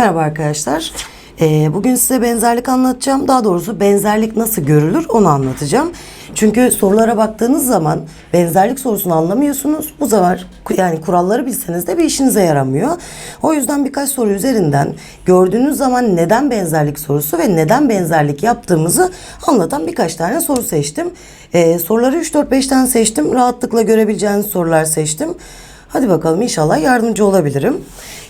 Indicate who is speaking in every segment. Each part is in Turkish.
Speaker 1: Merhaba arkadaşlar. Ee, bugün size benzerlik anlatacağım. Daha doğrusu benzerlik nasıl görülür onu anlatacağım. Çünkü sorulara baktığınız zaman benzerlik sorusunu anlamıyorsunuz. Bu sefer yani kuralları bilseniz de bir işinize yaramıyor. O yüzden birkaç soru üzerinden gördüğünüz zaman neden benzerlik sorusu ve neden benzerlik yaptığımızı anlatan birkaç tane soru seçtim. Ee, soruları 3-4-5 tane seçtim. Rahatlıkla görebileceğiniz sorular seçtim. Hadi bakalım inşallah yardımcı olabilirim.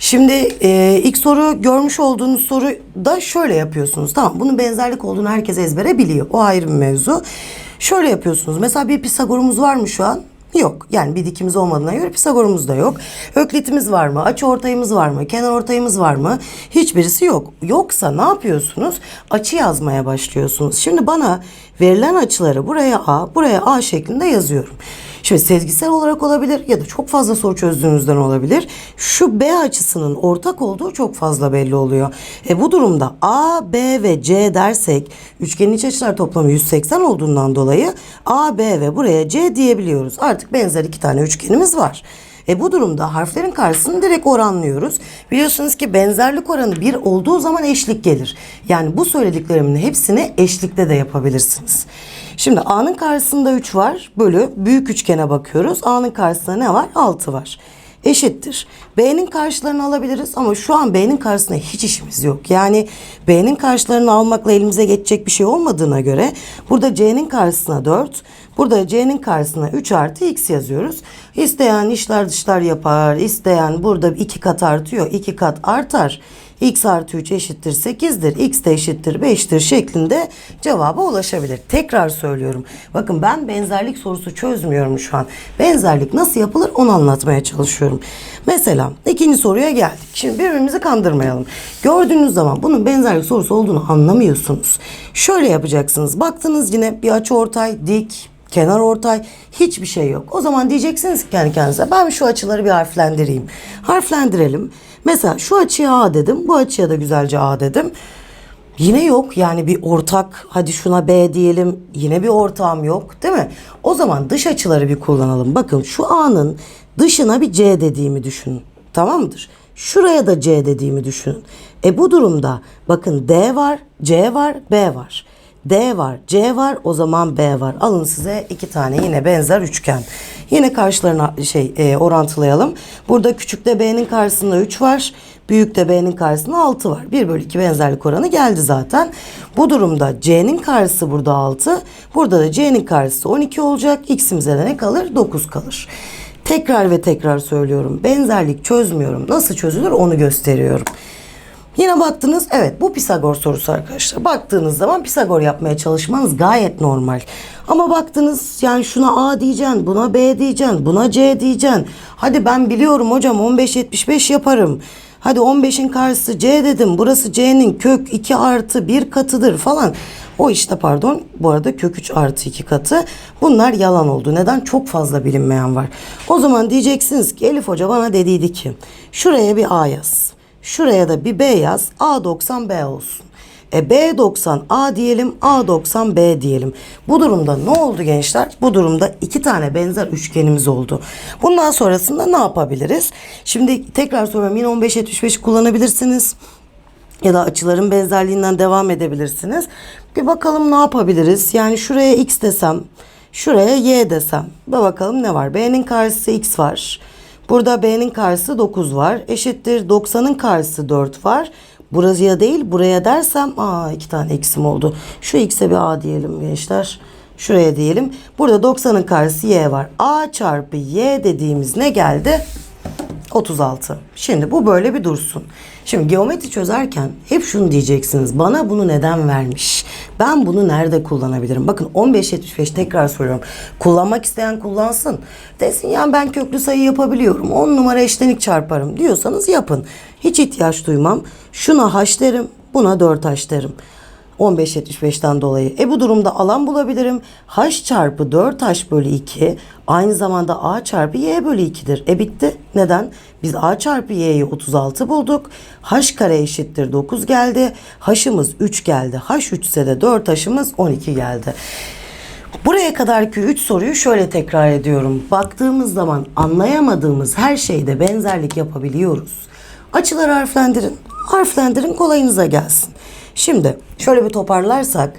Speaker 1: Şimdi e, ilk soru görmüş olduğunuz soru da şöyle yapıyorsunuz. Tamam bunun benzerlik olduğunu herkes ezbere biliyor. O ayrı bir mevzu. Şöyle yapıyorsunuz. Mesela bir Pisagorumuz var mı şu an? Yok. Yani bir dikimiz olmadığına göre Pisagorumuz da yok. Öklitimiz var mı? Açı ortayımız var mı? Kenar ortayımız var mı? Hiçbirisi yok. Yoksa ne yapıyorsunuz? Açı yazmaya başlıyorsunuz. Şimdi bana verilen açıları buraya A, buraya A şeklinde yazıyorum. Şimdi sezgisel olarak olabilir ya da çok fazla soru çözdüğünüzden olabilir. Şu B açısının ortak olduğu çok fazla belli oluyor. E bu durumda A, B ve C dersek üçgenin iç açılar toplamı 180 olduğundan dolayı A, B ve buraya C diyebiliyoruz. Artık benzer iki tane üçgenimiz var. E bu durumda harflerin karşısını direkt oranlıyoruz. Biliyorsunuz ki benzerlik oranı bir olduğu zaman eşlik gelir. Yani bu söylediklerimin hepsini eşlikte de yapabilirsiniz. Şimdi A'nın karşısında 3 var. Bölü büyük üçgene bakıyoruz. A'nın karşısında ne var? 6 var. Eşittir. B'nin karşılarını alabiliriz ama şu an B'nin karşısında hiç işimiz yok. Yani B'nin karşılarını almakla elimize geçecek bir şey olmadığına göre burada C'nin karşısına 4, burada C'nin karşısına 3 artı X yazıyoruz. İsteyen işler dışlar yapar, isteyen burada 2 kat artıyor, 2 kat artar. X artı 3 eşittir 8'dir. X de eşittir 5'tir şeklinde cevaba ulaşabilir. Tekrar söylüyorum. Bakın ben benzerlik sorusu çözmüyorum şu an. Benzerlik nasıl yapılır onu anlatmaya çalışıyorum. Mesela ikinci soruya geldik. Şimdi birbirimizi kandırmayalım. Gördüğünüz zaman bunun benzerlik sorusu olduğunu anlamıyorsunuz. Şöyle yapacaksınız. Baktınız yine bir açı ortay dik, kenar ortay hiçbir şey yok. O zaman diyeceksiniz kendi kendinize ben şu açıları bir harflendireyim. Harflendirelim. Mesela şu açıya A dedim. Bu açıya da güzelce A dedim. Yine yok yani bir ortak hadi şuna B diyelim yine bir ortağım yok değil mi? O zaman dış açıları bir kullanalım. Bakın şu A'nın dışına bir C dediğimi düşünün. Tamam mıdır? Şuraya da C dediğimi düşünün. E bu durumda bakın D var, C var, B var. D var, C var, o zaman B var. Alın size iki tane yine benzer üçgen. Yine karşılarına şey e, orantılayalım. Burada küçükte B'nin karşısında 3 var. Büyükte B'nin karşısında 6 var. 1 bölü 2 benzerlik oranı geldi zaten. Bu durumda C'nin karşısı burada 6. Burada da C'nin karşısı 12 olacak. X'imize de ne kalır? 9 kalır. Tekrar ve tekrar söylüyorum. Benzerlik çözmüyorum. Nasıl çözülür onu gösteriyorum. Yine baktınız evet bu Pisagor sorusu arkadaşlar. Baktığınız zaman Pisagor yapmaya çalışmanız gayet normal. Ama baktınız yani şuna A diyeceksin, buna B diyeceksin, buna C diyeceksin. Hadi ben biliyorum hocam 15-75 yaparım. Hadi 15'in karşısı C dedim. Burası C'nin kök 2 artı 1 katıdır falan. O işte pardon bu arada kök 3 artı 2 katı. Bunlar yalan oldu. Neden? Çok fazla bilinmeyen var. O zaman diyeceksiniz ki Elif Hoca bana dediydi ki şuraya bir A yaz. Şuraya da bir B yaz. A90 B olsun. E B90 A diyelim, A90 B diyelim. Bu durumda ne oldu gençler? Bu durumda iki tane benzer üçgenimiz oldu. Bundan sonrasında ne yapabiliriz? Şimdi tekrar soruyorum yine 15-75 kullanabilirsiniz. Ya da açıların benzerliğinden devam edebilirsiniz. Bir bakalım ne yapabiliriz? Yani şuraya X desem, şuraya Y desem. Bir bakalım ne var? B'nin karşısı X var. Burada B'nin karşısı 9 var. Eşittir 90'ın karşısı 4 var. Buraya değil buraya dersem aa iki tane eksim oldu. Şu x'e bir a diyelim gençler. Şuraya diyelim. Burada 90'ın karşısı y var. a çarpı y dediğimiz ne geldi? 36. Şimdi bu böyle bir dursun. Şimdi geometri çözerken hep şunu diyeceksiniz. Bana bunu neden vermiş? Ben bunu nerede kullanabilirim? Bakın 15-75 tekrar soruyorum. Kullanmak isteyen kullansın. Desin ya ben köklü sayı yapabiliyorum. 10 numara eşlenik çarparım diyorsanız yapın. Hiç ihtiyaç duymam. Şuna h derim, buna 4 h derim. 15-75'ten dolayı. E bu durumda alan bulabilirim. H çarpı 4H bölü 2 aynı zamanda A çarpı Y bölü 2'dir. E bitti. Neden? Biz A çarpı Y'yi 36 bulduk. H kare eşittir 9 geldi. H'ımız 3 geldi. H 3 ise de 4H'ımız 12 geldi. Buraya kadarki 3 soruyu şöyle tekrar ediyorum. Baktığımız zaman anlayamadığımız her şeyde benzerlik yapabiliyoruz. Açıları harflendirin. Harflendirin kolayınıza gelsin. Şimdi şöyle bir toparlarsak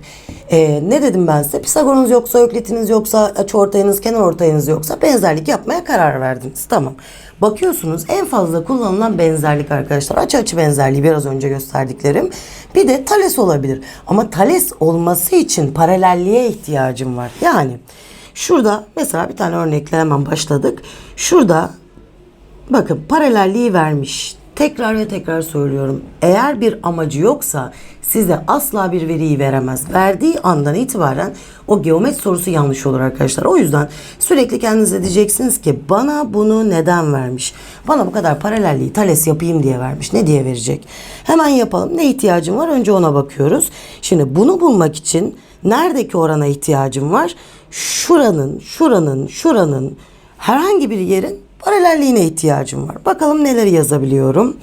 Speaker 1: e, ne dedim ben size? Pisagorunuz yoksa, öklitiniz yoksa, açıortayınız, kenar ortayınız yoksa benzerlik yapmaya karar verdiniz. Tamam. Bakıyorsunuz en fazla kullanılan benzerlik arkadaşlar. Açı açı benzerliği biraz önce gösterdiklerim. Bir de Thales olabilir. Ama Thales olması için paralelliğe ihtiyacım var. Yani şurada mesela bir tane örnekle hemen başladık. Şurada Bakın paralelliği vermiş. Tekrar ve tekrar söylüyorum. Eğer bir amacı yoksa size asla bir veriyi veremez. Verdiği andan itibaren o geometri sorusu yanlış olur arkadaşlar. O yüzden sürekli kendinize diyeceksiniz ki bana bunu neden vermiş? Bana bu kadar paralelliği Thales yapayım diye vermiş. Ne diye verecek? Hemen yapalım. Ne ihtiyacım var? Önce ona bakıyoruz. Şimdi bunu bulmak için neredeki orana ihtiyacım var? Şuranın, şuranın, şuranın herhangi bir yerin paralelliğine ihtiyacım var. Bakalım neleri yazabiliyorum.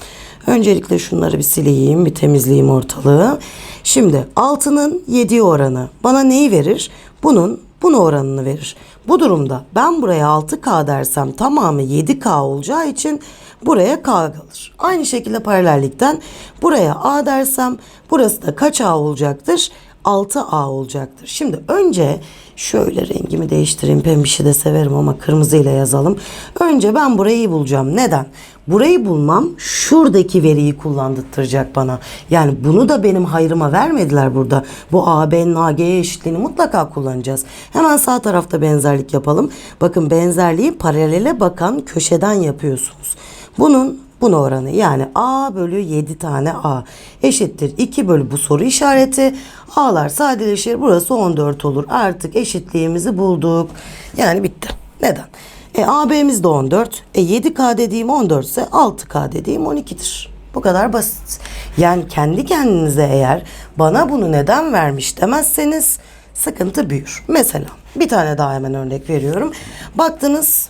Speaker 1: Öncelikle şunları bir sileyim, bir temizleyeyim ortalığı. Şimdi 6'nın 7 oranı bana neyi verir? Bunun bunu oranını verir. Bu durumda ben buraya 6K dersem tamamı 7K olacağı için buraya K kalır. Aynı şekilde paralellikten buraya A dersem burası da kaç A olacaktır? 6A olacaktır. Şimdi önce şöyle rengimi değiştireyim. Pembişi de severim ama kırmızıyla yazalım. Önce ben burayı bulacağım. Neden? Burayı bulmam şuradaki veriyi kullandırtacak bana. Yani bunu da benim hayrıma vermediler burada. Bu AB'nin AG'ye eşitliğini mutlaka kullanacağız. Hemen sağ tarafta benzerlik yapalım. Bakın benzerliği paralele bakan köşeden yapıyorsunuz. Bunun Buna oranı yani A bölü 7 tane A eşittir 2 bölü bu soru işareti. A'lar sadeleşir burası 14 olur. Artık eşitliğimizi bulduk. Yani bitti. Neden? E AB'miz de 14. E 7K dediğim 14 ise 6K dediğim 12'dir. Bu kadar basit. Yani kendi kendinize eğer bana bunu neden vermiş demezseniz sıkıntı büyür. Mesela bir tane daha hemen örnek veriyorum. Baktınız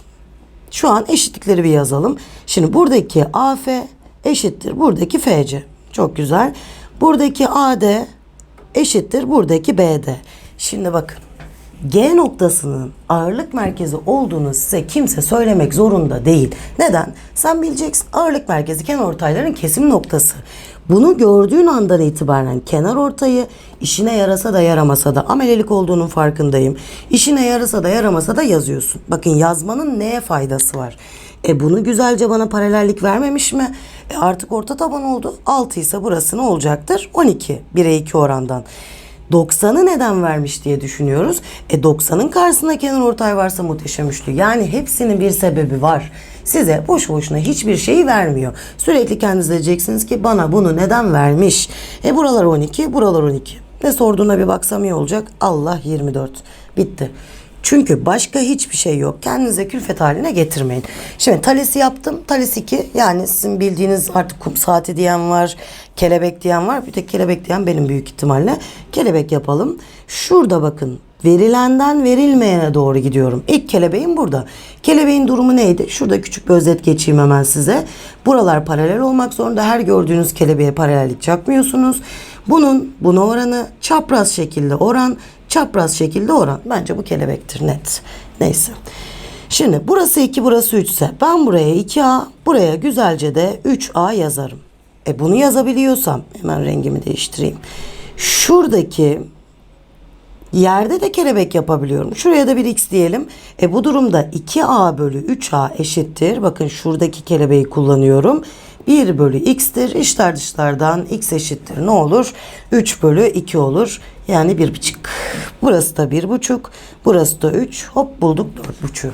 Speaker 1: şu an eşitlikleri bir yazalım. Şimdi buradaki AF eşittir buradaki FC. Çok güzel. Buradaki AD eşittir buradaki BD. Şimdi bakın. G noktasının ağırlık merkezi olduğunu size kimse söylemek zorunda değil. Neden? Sen bileceksin ağırlık merkezi kenar ortayların kesim noktası. Bunu gördüğün andan itibaren kenar ortayı işine yarasa da yaramasa da amelelik olduğunun farkındayım. İşine yarasa da yaramasa da yazıyorsun. Bakın yazmanın neye faydası var? E bunu güzelce bana paralellik vermemiş mi? E artık orta taban oldu. 6 ise burası ne olacaktır? 12. 1'e 2 orandan. 90'ı neden vermiş diye düşünüyoruz. E 90'ın karşısında kenar ortay varsa muhteşem üçlü. Yani hepsinin bir sebebi var. Size boş boşuna hiçbir şeyi vermiyor. Sürekli kendiniz diyeceksiniz ki bana bunu neden vermiş? E buralar 12, buralar 12. Ne sorduğuna bir baksam iyi olacak. Allah 24. Bitti. Çünkü başka hiçbir şey yok. Kendinize külfet haline getirmeyin. Şimdi talesi yaptım. Tales 2 yani sizin bildiğiniz artık kum saati diyen var. Kelebek diyen var. Bir tek kelebek diyen benim büyük ihtimalle. Kelebek yapalım. Şurada bakın. Verilenden verilmeyene doğru gidiyorum. İlk kelebeğim burada. Kelebeğin durumu neydi? Şurada küçük bir özet geçeyim hemen size. Buralar paralel olmak zorunda. Her gördüğünüz kelebeğe paralellik çakmıyorsunuz. Bunun buna oranı çapraz şekilde oran, çapraz şekilde oran. Bence bu kelebektir net. Neyse. Şimdi burası 2 burası 3 ise ben buraya 2A buraya güzelce de 3A yazarım. E bunu yazabiliyorsam hemen rengimi değiştireyim. Şuradaki Yerde de kelebek yapabiliyorum. Şuraya da bir x diyelim. E bu durumda 2a bölü 3a eşittir. Bakın şuradaki kelebeği kullanıyorum. 1 bölü x'tir. İçler dışlardan x eşittir. Ne olur? 3 bölü 2 olur. Yani 1,5. Burası da 1,5. Burası da 3. Hop bulduk 4,5.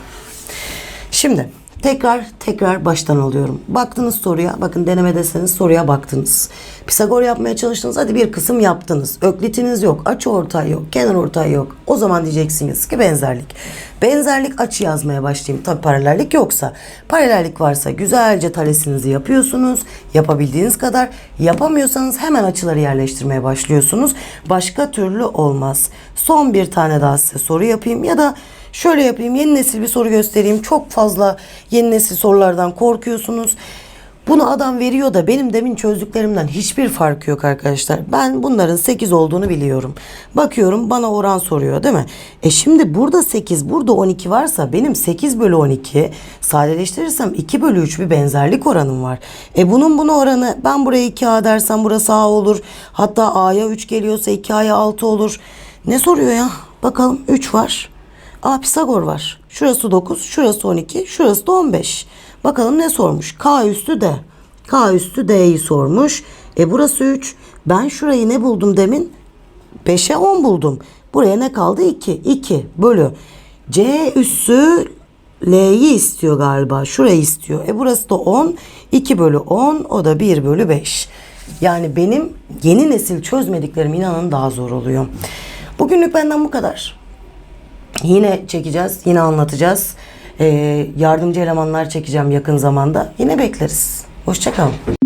Speaker 1: Şimdi tekrar tekrar baştan alıyorum. Baktınız soruya. Bakın denemedeseniz soruya baktınız. Pisagor yapmaya çalıştınız. Hadi bir kısım yaptınız. Öklitiniz yok. Açı ortay yok. Kenar ortay yok. O zaman diyeceksiniz ki benzerlik. Benzerlik açı yazmaya başlayayım. Tabi paralellik yoksa. Paralellik varsa güzelce talesinizi yapıyorsunuz. Yapabildiğiniz kadar. Yapamıyorsanız hemen açıları yerleştirmeye başlıyorsunuz. Başka türlü olmaz. Son bir tane daha size soru yapayım ya da Şöyle yapayım yeni nesil bir soru göstereyim. Çok fazla yeni nesil sorulardan korkuyorsunuz. Bunu adam veriyor da benim demin çözdüklerimden hiçbir farkı yok arkadaşlar. Ben bunların 8 olduğunu biliyorum. Bakıyorum bana oran soruyor değil mi? E şimdi burada 8 burada 12 varsa benim 8 bölü 12 sadeleştirirsem 2 bölü 3 bir benzerlik oranım var. E bunun buna oranı ben buraya 2A dersem burası A olur. Hatta A'ya 3 geliyorsa 2A'ya 6 olur. Ne soruyor ya? Bakalım 3 var. Aa Pisagor var. Şurası 9, şurası 12, şurası da 15. Bakalım ne sormuş? K üstü D. K üstü D'yi sormuş. E burası 3. Ben şurayı ne buldum demin? 5'e 10 buldum. Buraya ne kaldı? 2. 2 bölü. C üssü L'yi istiyor galiba. Şurayı istiyor. E burası da 10. 2 bölü 10. O da 1 bölü 5. Yani benim yeni nesil çözmediklerim inanın daha zor oluyor. Bugünlük benden bu kadar. Yine çekeceğiz, yine anlatacağız. Ee, yardımcı elemanlar çekeceğim yakın zamanda. Yine bekleriz. Hoşçakalın.